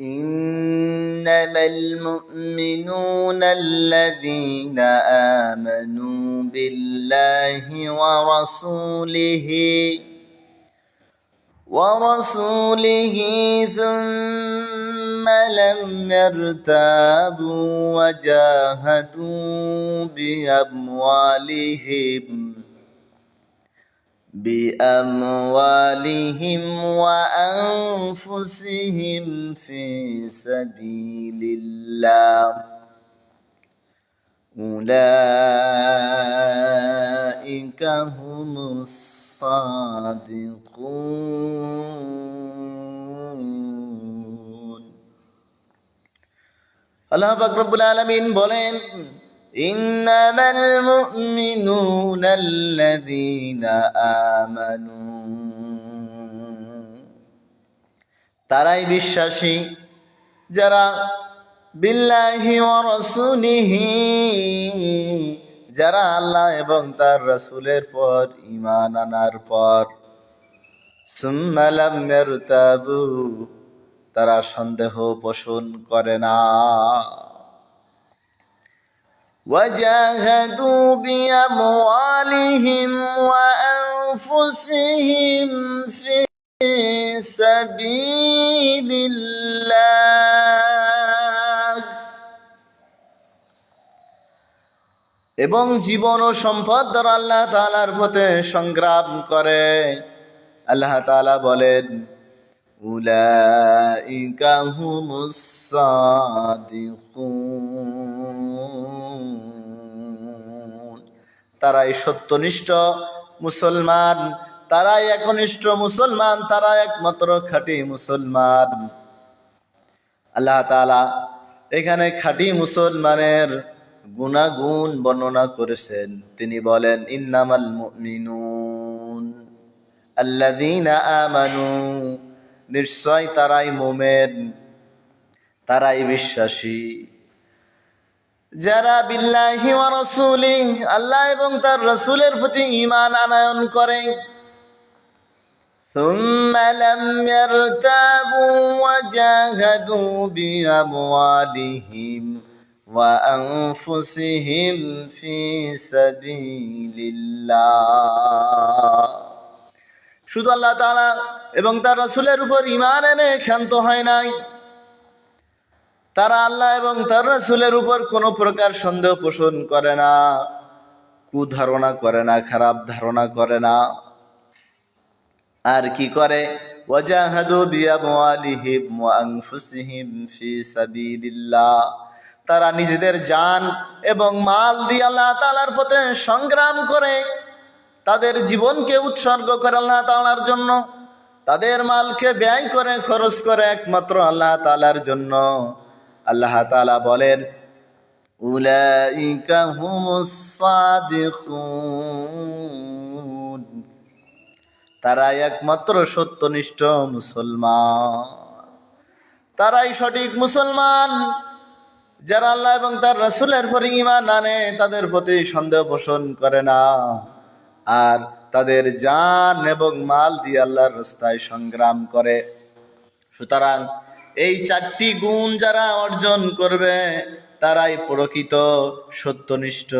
إنما المؤمنون الذين آمنوا بالله ورسوله ورسوله ثم لم يرتابوا وجاهدوا بأموالهم. بأموالهم وأنفسهم في سبيل الله أولئك هم الصادقون আল্লাহ পাক রব্বুল আলামিন বলেন إنما المؤمنون الذين آمنوا তারাই বিশ্বাসী যারা বিল্লাহি ওয়া রাসূলিহি যারা আল্লাহ এবং তার রাসূলের পর ঈমান আনার পর সুম্মা লাম ইয়ারতাবু তারা সন্দেহ পোষণ করে না وجاهدوا بأموالهم وأنفسهم في سبيل الله এবং জীবন ও সম্পদ দ্বারা আল্লাহ তালার পথে সংগ্রাম করে আল্লাহ তালা বলেন উলাইকা হুমুস সাদিকুন তারাই সত্যনিষ্ঠ মুসলমান, তারাই একনিষ্ঠ মুসলমান তারা একমাত্র খাঁটি মুসলমান। আল্লাহ তালা এখানে খাঁটি মুসলমানের গুণাগুণ বর্ণনা করেছেন। তিনি বলেন, ইন্নামাল মুমিনুন আল্লাযীনা আমানু নিশ্চয় তারাই মোমেন তারাই বিশ্বাসী যারা বিল্লাহি ওয়া রাসূলি আল্লাহ এবং তার রাসূলের প্রতি ঈমান আনয়ন করে ثم لم يرتابوا وجاهدوا بأموالهم وأنفسهم في سبيل الله শুধু আল্লাহ তাআলা এবং তার রসুলের উপর ইমান এনে ক্ষান্ত হয় নাই। তারা আল্লাহ এবং তার রসুলের উপর কোনো প্রকার সন্দেহ পোষণ করে না, কুধারণা করে না, খারাপ ধারণা করে না। আর কি করে? তারা নিজেদের জান এবং মাল দিয়ে আল্লাহ তাআলার পথে সংগ্রাম করে। তাদের জীবনকে উৎসর্গ করে আল্লাহ তালার জন্য, তাদের মালকে ব্যয় করে, খরচ করে একমাত্র আল্লাহ তালার জন্য। আল্লাহ তালা বলেন তারাই একমাত্র সত্যনিষ্ঠ মুসলমান। তারাই সঠিক মুসলমান। যারা আল্লাহ এবং তার রাসূলের পর ঈমান আনে, তাদের প্রতি সন্দেহ পোষণ করে না। আর তাদের জান এবং মাল দিয়ে আল্লাহর রাস্তায় সংগ্রাম করে। সুতরাং এই চারটি গুণ যারা অর্জন করবে, তারাই প্রকৃত সত্যনিষ্ঠ,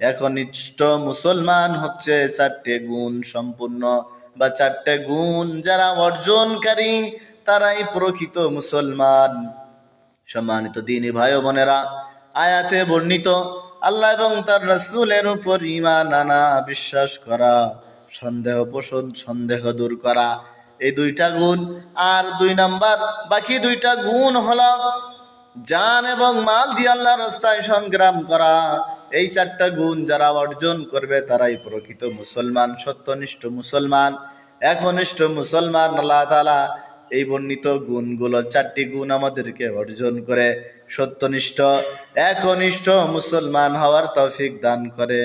একনিষ্ঠ মুসলমান হচ্ছে চারটে গুণ সম্পূর্ণ। বা চারটে গুণ যারা অর্জনকারী, তারাই প্রকৃত মুসলমান। সম্মানিত দিনী ভাই বোনেরা, আয়াতে বর্ণিত আল্লাহ এবং তার রাসূলের উপর ঈমান আনা, বিশ্বাস করা, সন্দেহ পোষণ, সন্দেহ দূর করা, এই দুইটা গুণ। আর দুই নাম্বার, বাকি দুইটা গুণ হলো জান এবং মাল দিয়ে আল্লাহর রাস্তায় সংগ্রাম করা। এই চারটা গুণ যারা অর্জন করবে তারাই প্রকৃত মুসলমান, সত্যনিষ্ঠ মুসলমান, একনিষ্ঠ মুসলমান, আল্লাহ তাআলা এই বর্ণিত গুণগুলো চারটি গুণ আমাদেরকে অর্জন করে। সত্যনিষ্ঠ, একনিষ্ঠ মুসলমান হওয়ার তৌফিক দান করে।